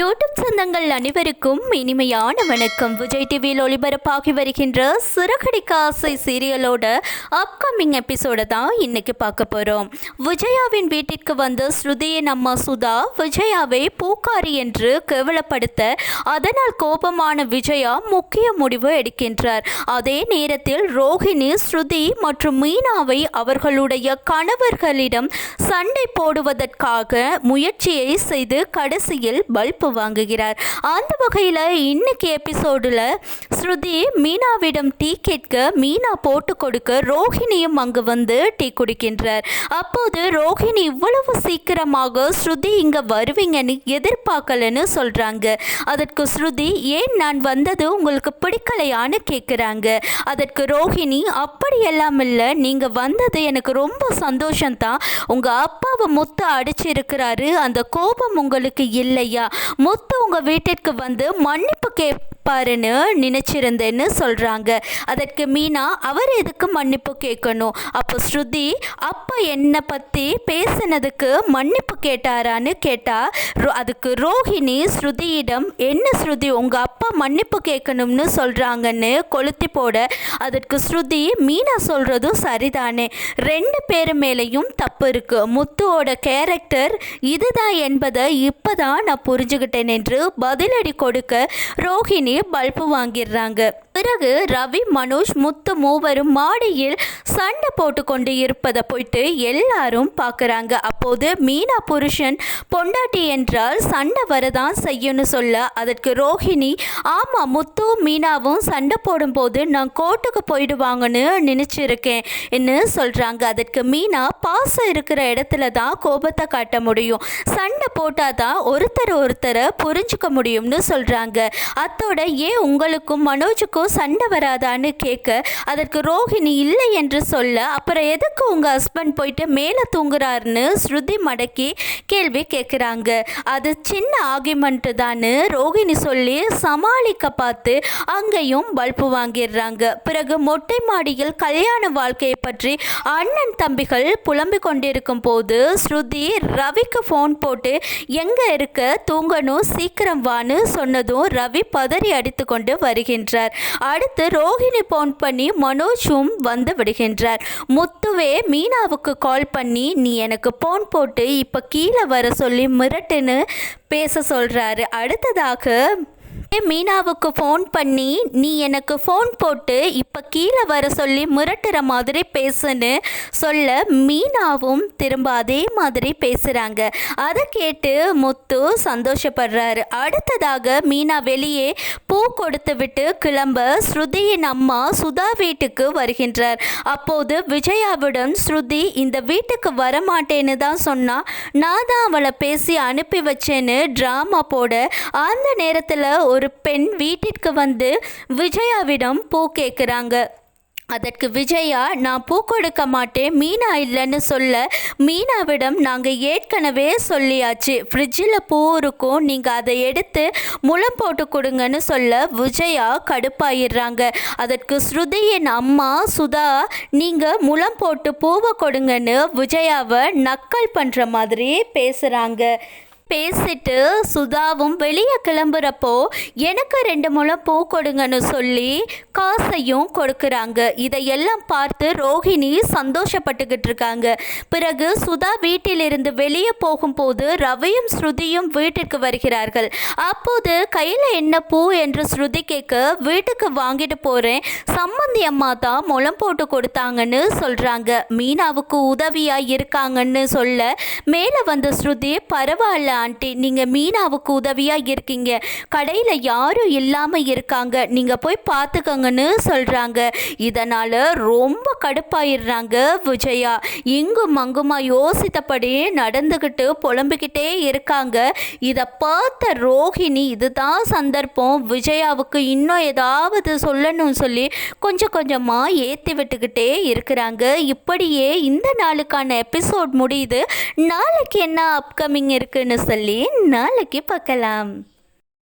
YouTube சொந்தங்கள் அனைவருக்கும் இனிமையான வணக்கம். விஜய் டிவியில் ஒளிபரப்பாகி வருகின்ற சிறகடிக்க ஆசை சீரியலோட அப்கமிங் எபிசோட தான் இன்னைக்கு பார்க்க போகிறோம் விஜயாவின் வீட்டிற்கு வந்த ஸ்ருதியின் அம்மா சுதா விஜயாவை பூக்காரி என்று கேவலப்படுத்த அதனால் கோபமான விஜயா முக்கிய முடிவு எடுக்கின்றார். அதே நேரத்தில் ரோஹிணி ஸ்ருதி மற்றும் மீனாவை அவர்களுடைய கணவர்களிடம் சண்டை போடுவதற்காக முயற்சியை செய்து கடைசியில் பல்ப் வாங்குகிறார். அந்த வகையில் இன்னைக்கு எபிசோடில் ஸ்ருதி மீனாவிடம் டீ கேட்க மீனா போட்டு கொடுக்க ரோஹிணியும் அங்கு வந்து டீ குடிக்கின்றார். அப்போது ரோஹிணி இவ்வளவு சீக்கிரமாக ஸ்ருதி இங்கே வருவீங்கன்னு எதிர்பார்க்கலன்னு சொல்கிறாங்க அதற்கு ஸ்ருதி ஏன் நான் வந்தது உங்களுக்கு பிடிக்கலையான்னு கேட்குறாங்க அதற்கு ரோஹிணி அப்படியெல்லாம் இல்லை. நீங்கள் வந்தது எனக்கு ரொம்ப சந்தோஷம்தான். உங்கள் அப்பாவை முத்து அடிச்சிருக்கிறாரு. அந்த கோபம் உங்களுக்கு இல்லையா? முத்து உங்கள் வீட்டிற்கு வந்து மன்னிப்பு கேட்பாருன்னு நினச்சிருந்தேன்னு சொல்கிறாங்க அதற்கு மீனா அவர் எதுக்கு மன்னிப்பு கேட்கணும்? அப்போ ஸ்ருதி அப்பா என்னை பற்றி பேசினதுக்கு மன்னிப்பு கேட்டாரான்னு கேட்டால் அதுக்கு ரோஹிணி ஸ்ருதியிடம் என்ன ஸ்ருதி உங்கள் அப்பா மன்னிப்பு கேட்கணும்னு சொல்கிறாங்கன்னு கொளுத்தி போட. அதற்கு ஸ்ருதி மீனா சொல்கிறதும் சரிதானே. ரெண்டு பேர் மேலேயும் தப்பு இருக்குது முத்துவோட கேரக்டர் இதுதான் என்பதை இப்போ தான் நான் புரிஞ்சுக்கிட்டேன் என்று பதிலடி கொடுக்க ரோஹிணி பல்பு வாங்கிடுறாங்க. பிறகு ரவி மனோஜ் முத்து மூவரும் மாடியில் சண்டை போட்டு கொண்டு இருப்பதை போயிட்டு எல்லாரும் பார்க்குறாங்க. அப்போது மீனா புருஷன் பொண்டாட்டி என்றால் சண்டை வரதான் செய்யணும்னு சொல்ல அதற்கு ரோஹிணி ஆமாம் முத்து மீனாவும் சண்டை போடும்போது நான் கோர்ட்டுக்கு போயிடுவாங்கன்னு நினச்சிருக்கேன் என்ன சொல்கிறாங்க அதற்கு மீனா பாசம் இருக்கிற இடத்துல தான் கோபத்தை காட்ட முடியும். சண்டை போட்டால் தான் ஒருத்தர் ஒருத்தரை புரிஞ்சுக்க முடியும்னு சொல்கிறாங்க அத்தோட ஏன் உங்களுக்கும் மனோஜுக்கும் சண்டை வராதான்னு கேட்க அதற்கு ரோஹிணி இல்லை என்று சொல்ல அப்புறம் எதுக்கு உங்கள் ஹஸ்பண்ட் போயிட்டு மேலே தூங்குறாருன்னு ஸ்ருதி மடக்கி கேள்வி கேட்குறாங்க. அது சின்ன ஆர்குமெண்ட்டு தான் ரோஹிணி சொல்லி சமாளிக்க பார்த்து அங்கேயும் பல்பு வாங்கிடுறாங்க. பிறகு மொட்டை மாடியில் கல்யாண வாழ்க்கையை பற்றி அண்ணன் தம்பிகள் புலம்பிக் கொண்டிருக்கும் போது ஸ்ருதி ரவிக்கு ஃபோன் போட்டு எங்கே இருக்க? தூங்கணும் சீக்கிரம் வான்னு சொன்னதும் ரவி பதறி அடித்து கொண்டு வருகின்றார். அடுத்து ரோஹிணி ஃபோன் பண்ணி மனோஜும் வந்து விடுகின்றார். முத்துவே மீனாவுக்கு கால் பண்ணி நீ எனக்கு ஃபோன் போட்டு இப்போ கீழே வர சொல்லி மிரட்டுன்னு பேச சொல்கிறாரு அடுத்ததாக மீனாவுக்கு ஃபோன் பண்ணி நீ எனக்கு ஃபோன் போட்டு இப்போ கீழே வர சொல்லி மிரட்டுற மாதிரி பேசுன்னு சொல்ல மீனாவும் திரும்ப அதே மாதிரி பேசுகிறாங்க அதை கேட்டு முத்து சந்தோஷப்படுறாரு. அடுத்ததாக மீனா வெளியே பூ கொடுத்து விட்டு கிளம்ப ஸ்ருதியின் அம்மா சுதா வீட்டுக்கு வருகின்றார். அப்போது விஜயாவிடம் ஸ்ருதி இந்த வீட்டுக்கு வரமாட்டேன்னு தான் சொன்னா நான் தான் அவளை பேசி அனுப்பி வச்சேன்னு ட்ராமா போட அந்த நேரத்தில் ஒரு ஒரு பெண் வீட்டிற்கு வந்து விஜயாவிடம் பூ கேட்குறாங்க. அதற்கு விஜயா நான் பூ கொடுக்க மாட்டேன் மீனா இல்லைன்னு சொல்ல. மீனாவிடம் நாங்கள் ஏற்கனவே சொல்லியாச்சு. ஃப்ரிட்ஜில் பூ இருக்கும் நீங்கள் அதை எடுத்து முளம் போட்டு கொடுங்கன்னு சொல்ல விஜயா கடுப்பாயிடுறாங்க. அதற்கு ஸ்ருதியின் அம்மா சுதா நீங்கள் முளம் போட்டு பூவை கொடுங்கன்னு விஜயாவை நக்கல் பண்ணுற மாதிரி பேசுகிறாங்க பேசிட்டு சுதாவும் வெளியே கிளம்புறப்போ எனக்கு ரெண்டு முளம் பூ கொடுங்கன்னு சொல்லி காசையும் கொடுக்குறாங்க. இதையெல்லாம் பார்த்து ரோஹிணி சந்தோஷப்பட்டுக்கிட்டு இருக்காங்க. பிறகு சுதா வீட்டிலிருந்து வெளியே போகும்போது ரவியும் ஸ்ருதியும் வீட்டிற்கு வருகிறார்கள். அப்போது கையில் என்ன பூ என்று ஸ்ருதி கேட்க வீட்டுக்கு வாங்கிட்டு போகிறேன் சம்மந்தி அம்மா தான் முளம் போட்டு கொடுத்தாங்கன்னு சொல்கிறாங்க மீனாவுக்கு உதவியாக இருக்காங்கன்னு சொல்ல மேலே வந்த ஸ்ருதி பரவாயில்ல ஆண்டி நீங்கள் மீனாவுக்கு உதவியாக இருக்கீங்க. கடையில் யாரும் இல்லாமல் இருக்காங்க. நீங்கள் போய் பார்த்துக்கங்கன்னு சொல்கிறாங்க இதனால் ரொம்ப கடுப்பாயிடுறாங்க விஜயா. இங்கும் அங்குமா யோசித்தபடி நடந்துக்கிட்டு புலம்பிக்கிட்டே இருக்காங்க. இதை பார்த்த ரோஹிணி இதுதான் சந்தர்ப்பம். விஜயாவுக்கு இன்னும் ஏதாவது சொல்லணும்னு சொல்லி கொஞ்சம் கொஞ்சமாக ஏற்றி விட்டுக்கிட்டே இருக்கிறாங்க. இப்படியே இந்த நாளுக்கான எபிசோட் முடியுது. நாளைக்கு என்ன அப்கமிங் இருக்குன்னு சொல்லி நாளைக்கு பார்க்கலாம்.